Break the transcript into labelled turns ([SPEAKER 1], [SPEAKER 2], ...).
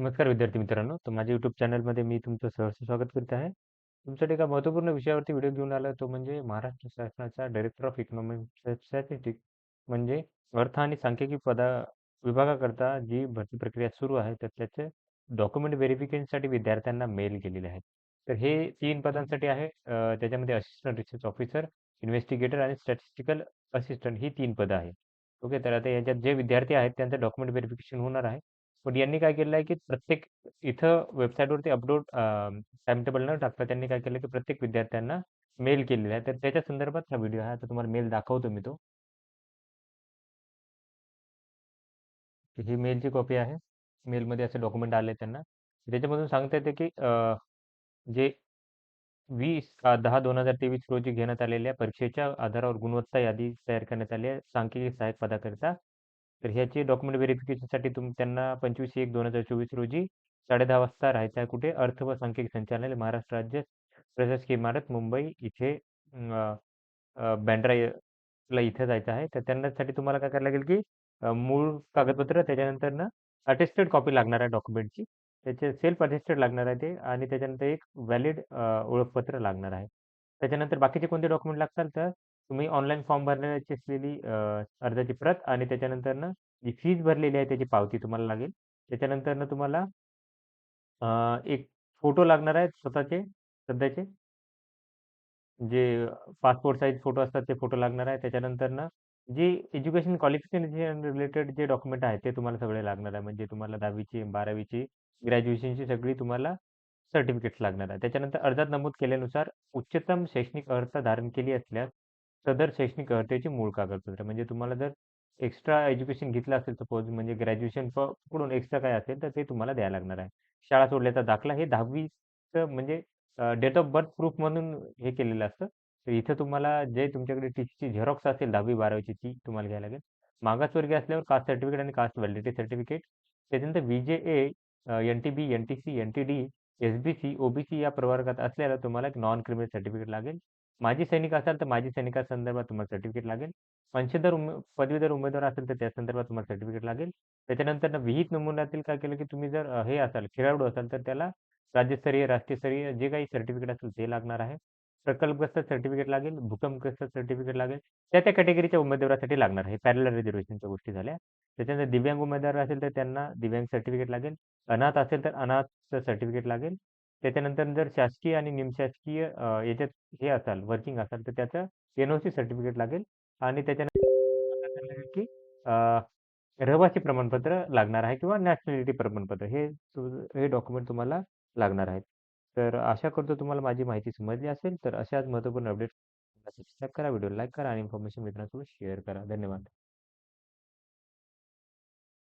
[SPEAKER 1] नमस्कार विद्यार्थी मित्रांनो. तर माझ्या यूट्यूब चॅनलमध्ये मी तुमचं सहर्ष स्वागत करीत आहे. तुमच्यासाठी एका महत्त्वपूर्ण विषयावरती व्हिडिओ घेऊन आला तो म्हणजे महाराष्ट्र शासनाचा डायरेक्टर ऑफ इकॉनॉमिक स्टॅटिस्टिक्स म्हणजे अर्थ आणि सांख्यिकी पदा विभागाकरता जी भरती प्रक्रिया सुरू आहे, तर त्याचे डॉक्युमेंट व्हेरिफिकेशनसाठी विद्यार्थ्यांना मेल केलेले आहेत. तर हे तीन पदांसाठी आहे. त्याच्यामध्ये असिस्टंट रिसर्च ऑफिसर, इन्व्हेस्टिगेटर आणि स्टॅटिस्टिकल असिस्टंट ही तीन पदं आहेत. ओके. तर आता याच्यात जे विद्यार्थी आहेत त्यांचं डॉक्युमेंट व्हेरिफिकेशन होणार आहे. पण यांनी काय केलं आहे, की प्रत्येक इथं वेबसाईटवरती अपलोड टाइम टेबल न टाकता त्यांनी काय केलं, की प्रत्येक विद्यार्थ्यांना मेल केलेला आहे. तर त्याच्या संदर्भात हा व्हिडिओ आहे. आता तुम्हाला मेल दाखवतो मी तो. ही मेलची कॉपी आहे. मेलमध्ये असे डॉक्युमेंट आले त्यांना. त्याच्यामधून सांगता येते, की जे वीस दहा दोन हजार तेवीस रोजी घेण्यात आलेल्या परीक्षेच्या आधारावर गुणवत्ता यादी तयार करण्यात आली आहे, सांख्यिकी सहाय्यक पदाकरिता. तर ह्याची डॉक्युमेंट व्हेरिफिकेशनसाठी तुम त्यांना 25/1/2024 रोजी साडेदहा वाजता राहायचं आहे कुठे? अर्थ व सांख्यिक संचालनालय, महाराष्ट्र राज्य प्रशासकीय इमारत, मुंबई इथे अ, बँड्रा ला इथे जायचं आहे. तर त्यांच्यासाठी तुम्हाला काय करायला लागेल, की मूळ कागदपत्र त्याच्यानंतर ना अटेस्टेड कॉपी लागणार आहे डॉक्युमेंटची. त्याचे सेल्फ अटेस्टेड लागणार आहे ते आणि त्याच्यानंतर एक व्हॅलिड ओळखपत्र लागणार आहे. त्याच्यानंतर बाकीचे कोणते डॉक्युमेंट लागतात तर तुम्ही ऑनलाईन फॉर्म भरण्याची असलेली अ, अर्जाची प्रत आणि त्याच्यानंतरनं जी फीज भरलेली आहे त्याची पावती तुम्हाला लागेल. त्याच्यानंतरनं तुम्हाला अ, एक फोटो लागणार आहे स्वतःचे सध्याचे. जे पासपोर्ट साइज फोटो असतात ते फोटो लागणार आहे. त्याच्यानंतरनं जे एज्युकेशन क्वालिफिकेशन रिलेटेड जे डॉक्युमेंट आहेत ते तुम्हाला सगळे लागणार आहे. म्हणजे तुम्हाला 10वी 12वी ग्रॅज्युएशनची सगळी तुम्हाला सर्टिफिकेट्स लागणार आहे. त्याच्यानंतर अर्जात नमूद केल्यानुसार उच्चतम शैक्षणिक अर्हता धारण केली असल्यास सदर शैक्षणिक अर्हतेची मूळ कागदपत्र म्हणजे तुम्हाला जर एक्स्ट्रा एज्युकेशन घेतलं असेल सपोज म्हणजे ग्रॅज्युएशन पकडून एक्स्ट्रा काय असेल तर ते तुम्हाला द्यायला लागणार आहे. शाळा सोडल्याचा दाखला हे 10वीचं म्हणजे डेट ऑफ बर्थ प्रूफ म्हणून हे केलेलं असतं. तर इथं तुम्हाला जे तुमच्याकडे टीसीची झेरॉक्स असेल 10वी-12वीची ती तुम्हाला घ्यायला लागेल. मागासवर्गीय असल्यावर कास्ट सर्टिफिकेट आणि कास्ट व्हॅलिडिटी सर्टिफिकेट. त्याच्यानंतर V J A, N T B, N-T-C, N-T-D, एस-बी-सी, ओ-बी-सी या प्रवर्गात असल्याला तुम्हाला एक नॉन क्रिमिनल सर्टिफिकेट लागेल. माजी सैनिक असाल तर माजी सैनिकासंदर्भात तुम्हाला सर्टिफिकेट लागेल. अंशदार उमे पदवीधर उमेदवार असेल तर त्या संदर्भात तुम्हाला सर्टिफिकेट लागेल. त्याच्यानंतर विहित नमुन्यातील काय केलं, की तुम्ही जर हे असाल खेळाडू असाल तर त्याला राज्यस्तरीय, राष्ट्रीयस्तरीय जे काही सर्टिफिकेट असेल ते लागणार आहे. प्रकल्पग्रस्त सर्टिफिकेट लागेल, भूकंपग्रस्त सर्टिफिकेट लागेल. त्या त्या कॅटेगरीच्या उमेदवारासाठी लागणार आहे. पॅरल रिझर्वेशनच्या गोष्टी झाल्या. त्याच्यानंतर दिव्यांग उमेदवार असेल तर त्यांना दिव्यांग सर्टिफिकेट लागेल. अनाथ असेल तर अनाथचं सर्टिफिकेट लागेल. त्याच्यानंतर जर शासकीय आणि निमशासकीय अ, याच्यात हे असाल वर्किंग असाल तर त्याचं एन-ओ-सी सर्टिफिकेट लागेल आणि त्याच्यानंतर की अ, रहिवासी प्रमाणपत्र लागणार आहे किंवा नॅशनॅलिटी प्रमाणपत्र हे हे डॉक्युमेंट तुम्हाला लागणार आहेत. तर आशा करतो तुम्हाला माझी माहिती समजली असेल. तर अशाच महत्त्वपूर्ण अपडेट सबस्क्राईब करा, व्हिडिओ लाईक करा आणि इन्फॉर्मेशन मित्रांसोबत शेअर करा. धन्यवाद.